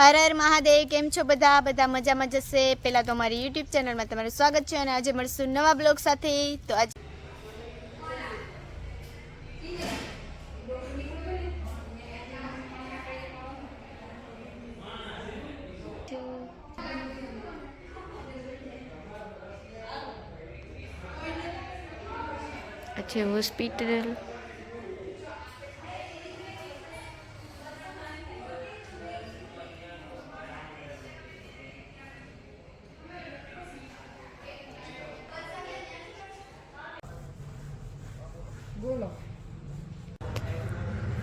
હર હર મહાદેવ, કેમ છો બધા? બધા મજામાં જશે. પહેલાં તો અમારી યુટ્યુબ ચેનલમાં તમારું સ્વાગત છે અને આજે મળશું નવા બ્લોગ સાથે. તો આજે છે હોસ્પિટલ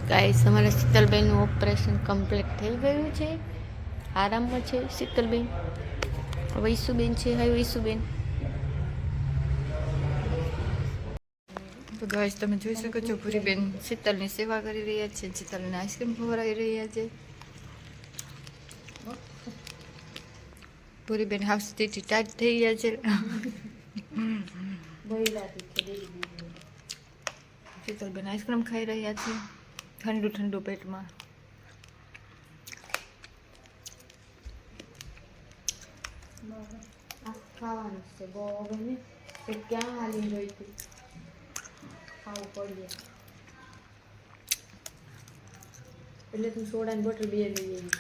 ગાઈસ અમારા શીતલબેનનું ઓપરેશન કમ્પ્લીટ થઈ ગયું છે. આરામમાં છે શીતલબેન. વૈસુબેન છે હાય વૈસુબેન તો ગાઈસ તમે જોઈ શકો છો ભૂરીબેન શીતલની સેવા કરી રહ્યા છે શીતલને આઈસ્ક્રીમ ખવડાવી રહ્યા છે. ભૂરીબેન હાફ સ્થિતિ ટાઈટ થઈ ગયા છે. શીતલબેન આઈસ્ક્રીમ ખાઈ રહ્યા છે. ઠંડુ ઠંડુ પેટમાં. ખાવાનું છે બહુ હવે ને એ ક્યાં હાલી જોઈ હતી ખાવું પડીએ એટલે તું સોડાની બોટલ બે લઈ આવી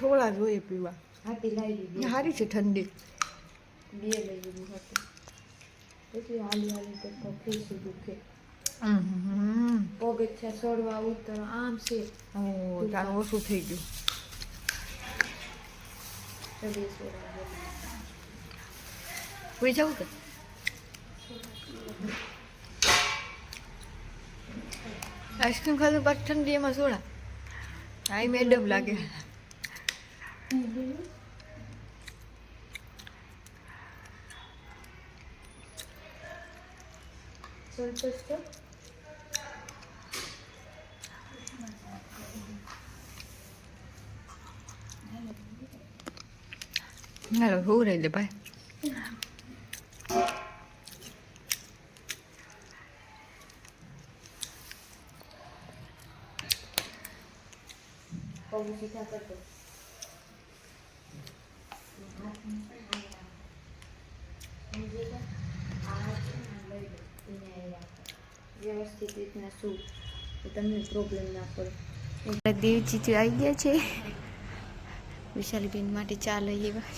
થોડા જોઈએ પીવા. હાથી લાવી દીધી સારી છે ઠંડી. બે લઈ હતું પછી હાલી હાલી તો ફેસું દુખે. હમ. પગ છે સડવા ઉતર આમ છે. તારું ઓછું થઈ ગયું. કોઈ જવું કે? આઈસ્ક્રીમ ખાધું પાછું ઠંડી એમાં સોડા. આઈ મેડમ લાગે. સંતોષ તો હાલો હું રહી દે ભાઈ પગ રીતના શું તમને પ્રોબ્લેમ ના પડે દેવજી આવી ગયા છે. વિશાલીબેન માટે ચા લઈ એવા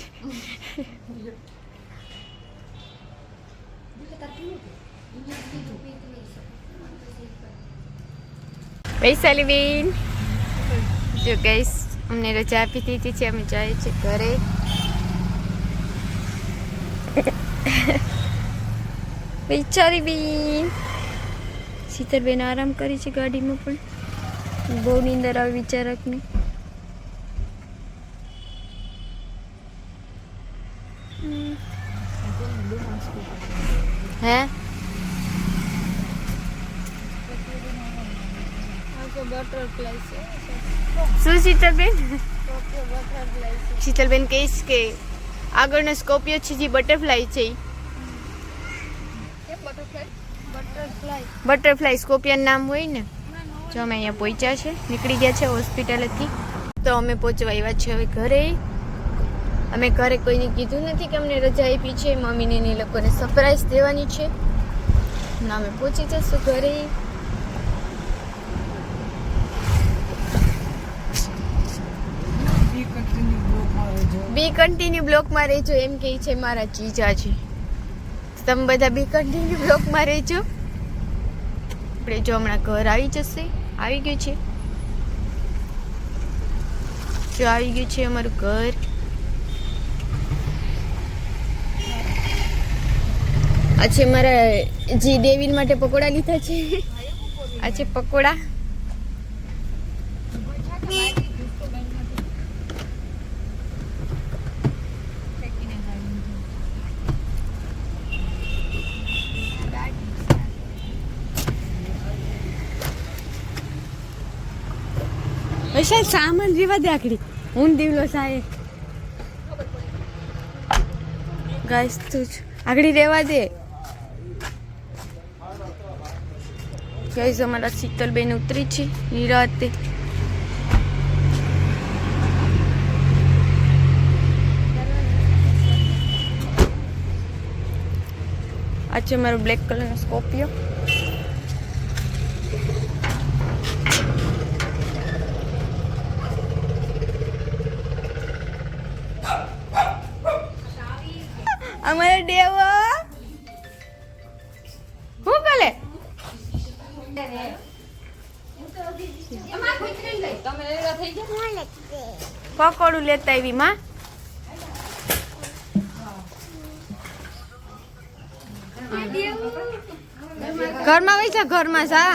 વૈશાલીબેન, જો ગઈસ અમને રજા આપી દીધી છે, અમે જઈએ છીએ ઘરે. વિચારી બેન શીતલબેન આરામ કરી છે ગાડીમાં પણ. બહુ નીંદર આવે વિચારકને. હે? શું શીતલબેન શીતલબેન કહીશ કે આગળનો સ્કોપિયો છે જે બટરફ્લાય છે ઈ. બટરફ્લાય. સ્કોપિયન નામ હોય ને જો અમે અહીંયા પહોંચ્યા છે નીકળી ગયા છે હોસ્પિટલેથી. તો અમે પહોંચવા આવ્યા છે હવે ઘરે. અમે ઘરે કોઈને કીધું નથી કે અમને રજા આપી છે મમ્મીને એ લોકોને સરપ્રાઈઝ દેવાની છે. ના અમે પહોંચી જશું ઘરે. બી કન્ટિન્યુ બ્લોકમાં રહેજો એમ કહે છે મારા જીજાજી. તમે બધા બી કન્ટિન્યુ બ્લોકમાં રહેજો. આપણે જો હમણાં ઘર આવી જશે. આવી ગયું છે. જો આવી ગયું છે અમારું ઘર. આ છે મારા જી દેવીન માટે પકોડા લીધા છે. આ છે પકોડા. વિશાલ, સામાન જેવા દે આકડી. હું દિવલો સાહેબ ગાઈસ, તું આગળી રહેવા દે. ગાઈસ, અમારા શીતલબેન ઉતરી છે. નિરાતે. આ છે મારો બ્લેક કલરનો સ્કોપિયો પકોડું લેતા આવી માં. ઘરમાં વૈસા ઘરમાં સા